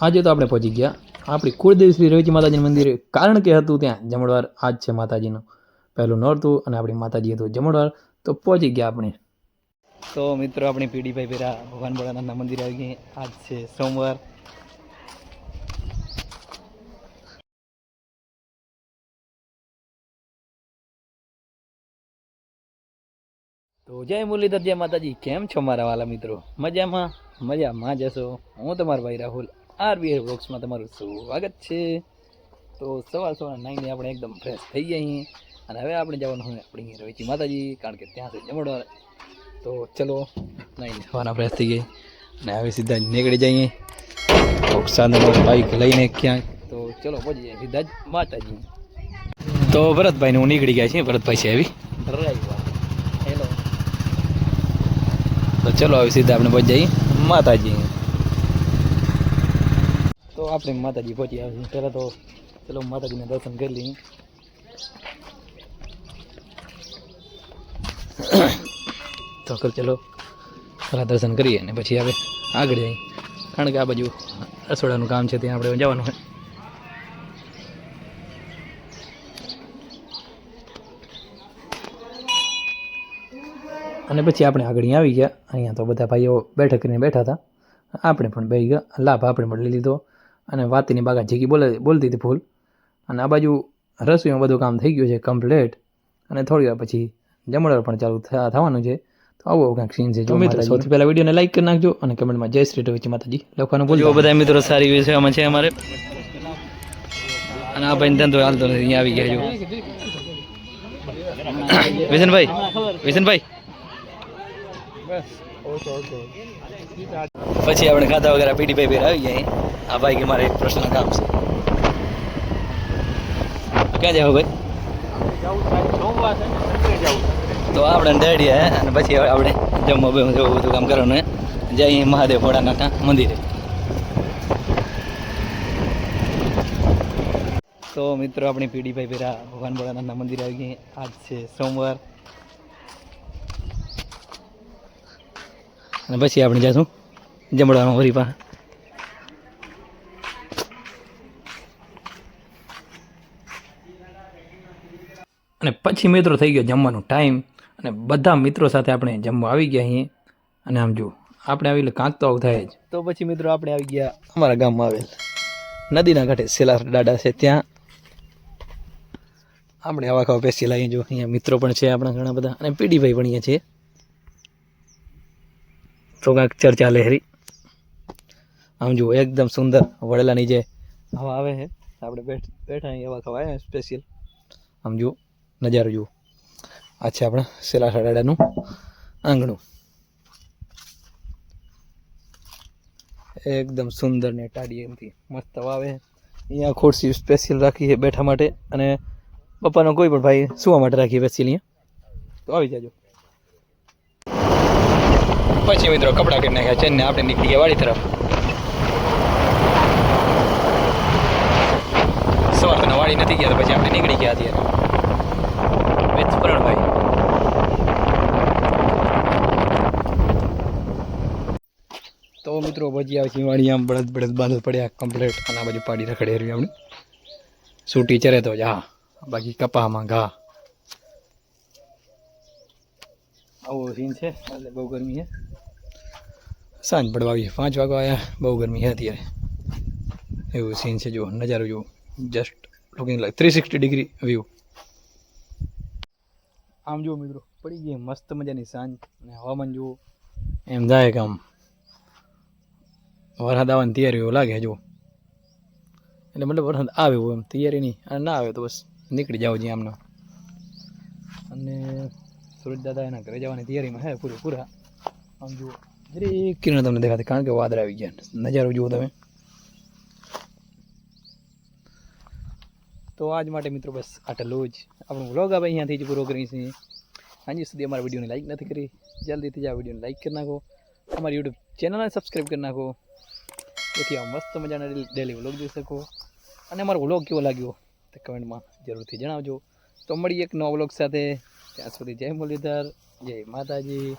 આજે તો આપણે પહોંચી ગયા. આપણી કુળદેવી શ્રી રવિજી માતાજીનું મંદિર, કારણ કે હતું ત્યાં જમણવાર, આજ છે માતાજીનું. પહેલું નોરતું અને આપણી માતાજી હતું જમણવાર, તો પહોંચી ગયા આપણે. તો મિત્રો, આપણી પીડીભાઈ પેરા ભગવાન ભોળાનાથના મંદિરે આવી ગઈ. આજ છે સોમવાર. તો જય મુરલીધર, જય માતાજી. કેમ છો મારા વાલા મિત્રો? મજામાં? મજામાં જશો હું તમારો ભાઈ રાહુલ. આરબીઆઈ બ્લોગ્સમાં તમારું સ્વાગત છે. તો સવાર સવાર નાઈને આપણે એકદમ ફ્રેશ થઈ ગયા અહીં અને હવે આપણે જવાનું હોય આપણી રવેચી માતાજી કારણ કે ત્યાં સુધી જમણવાર. તો ચલો નાઈને સવારના ફ્રેશ થઈ ગઈ અને હવે સીધા જ નીકળી જઈએ. સાંજનો બાઈક લઈને ક્યાંક. તો ચલો પહોંચી જઈએ સીધા જ માતાજી. તો ભરતભાઈને હું નીકળી ગયા છીએ. ભરતભાઈ છે આવી. હેલો તો ચલો હવે સીધા આપણે પહોંચી જઈએ. માતાજી. આપણે માતાજી પહોંચી આવ્યા છીએ. પહેલાં તો ચલો માતાજીના દર્શન કરી લઈએ. તો કર ચલો પહેલાં દર્શન કરીએ અને પછી હવે આગળ જઈએ. કારણ કે આ બાજુ રસોડાનું કામ છે, ત્યાં આપણે જવાનું હોય. અને પછી આપણે આગળ અહીંયા આવી ગયા. અહીંયા તો બધા ભાઈઓ બેઠક કરીને બેઠા હતા. આપણે પણ બેસી ગયા. લાભ આપણે પણ લઈ લીધો. અને વાતની બાગા જીગી બોલે બોલતી હતી ફૂલ અને આ બાજુ રસોઈમાં બધું કામ થઈ ગયું છે કમ્પ્લેટ અને થોડી વાર પછી જમણવાર પણ ચાલુ થવાનું છે. તો આવો કંઈક સીન છે જો મિત્રો સૌથી પહેલાં વિડીયોને લાઈક કરી નાખજો અને કમેન્ટમાં જય શ્રી રવિચી માતાજી લખવાનું બોલજો બધા મિત્રો સારી વિષયમાં છે અમારે. અને આ ભાઈ ધંધો હાલતો નથી અહીંયા આવી ગયા જો. વિશનભાઈ વિશનભાઈ. પછી આપણે ખાતા વગેરે પીડી ભાઈ આવી ગયા આ ભાઈ કે મારે પ્રશ્ન કામ છે. ક્યાં જાવ ભાઈ? તો આપણે હે? અને પછી આપણે જમવા બે જવું બધું કામ કરવાનું જઈએ મહાદેવ ભોળાનાથના મંદિરે. તો મિત્રો, આપણી પીડીભાઈ ભેરા ભગવાન ભોળાનાથના મંદિરે આવી ગઈ. આજ છે સોમવાર. અને પછી આપણે જઈશું જમડવાનું વરી પાસે. અને પછી મિત્રો થઈ ગયો જમવાનો ટાઈમ અને બધા મિત્રો સાથે આપણે જમવા આવી ગયા અહીં અને આમ જો આપણે આવી કાંક તો આવું થાય જ. તો પછી મિત્રો આપણે આવી ગયા અમારા ગામમાં આવેલ નદીના કાંઠે સેલા દાડા છે ત્યાં. આપણે આવા ખાવા પેસી લાવીએ જો, અહીંયા મિત્રો પણ છે આપણા ઘણા બધા. અને પીડીભાઈ પણ અહીંયા છે. તો કાંઈક ચર્ચા લહેરી આમ જુઓ, એકદમ સુંદર વડેલાની જે હવા આવે છે. આપણે બેઠ, બેઠા અહીં હવા ખવાય સ્પેશિયલ આમ જુઓ, નજારો જુઓ. આ છે આપણા સેલા સડાડાનું આંગણું. એકદમ સુંદર ને ટાડી એમથી. મસ્ત વાવે અહીંયા ખુરશી સ્પેશિયલ રાખી છે બેઠા માટે. અને પપ્પાનો કોઈ પણ ભાઈ સુવા માટે રાખી સ્પેશિયલ અહીંયા. તો આવી જાજો. પછી મિત્રો કપડાં કરી નાખ્યા છે ને આપણે નીકળી ગયા વાડી તરફ. તને વાડી નથી ગયા તો પછી આપણે નીકળી ગયા અત્યારે. તો મિત્રો ભજી આવે વાડી આમ બળદ બળદ બાંધ પડ્યા કમ્પ્લેટ અને આ બાજુ પાડી રખડે હરવી આપણે સૂટી ચરે તો જ, હા. બાકી કપામાં ઘા. આવો સીન છે. એટલે બહુ ગરમી છે. સાંજ પડવા આવીએ. પાંચ વાગવા આવ્યા બહુ ગરમી છે અત્યારે. એવું સીન છે. જુઓ નજારો જુઓ. Just looking like three sixty degree view આમ જુઓ મિત્રો પડી ગઈ મસ્ત મજાની સાંજ. અને હવામાન જુઓ. એમ જાય કે આમ વરસાદ આવવાની તૈયારી એવું લાગે જુઓ. એટલે મતલબ વરસાદ આવે એમ. તૈયારી નહીં. અને ના આવે તો બસ નીકળી જાવ જ્યાં આમનો. અને સુરજ દાદા એના ઘરે જવાની તૈયારીમાં હે પૂરે પૂરા. આમ જુઓ, દરેક કિરણ તમને દેખાતી, કારણ કે વાદળ આવી ગયા નજારો જુઓ તમે. તો આજ માટે મિત્રો બસ આટલું જ. આપણું વ્લોગ આપણે અહીંયાથી જ પૂરો કરીએ છીએ હજી સુધી અમારા વિડીયોને લાઈક નથી કરી. જલ્દીથી જ આ વિડીયોને લાઈક કરી નાખો. અમારી યુટ્યુબ ચેનલને સબસ્ક્રાઈબ કરી નાખો. તેથી આ મસ્ત મજાના ડેલી વ્લોગ જોઈ શકો. અને અમારો વ્લોગ કેવો લાગ્યો, તે કમેન્ટમાં જરૂરથી જણાવજો. તો મળીએ એક નવા વ્લોગ સાથે. ત્યાં સુધી જય મુરલીધર જય માતાજી.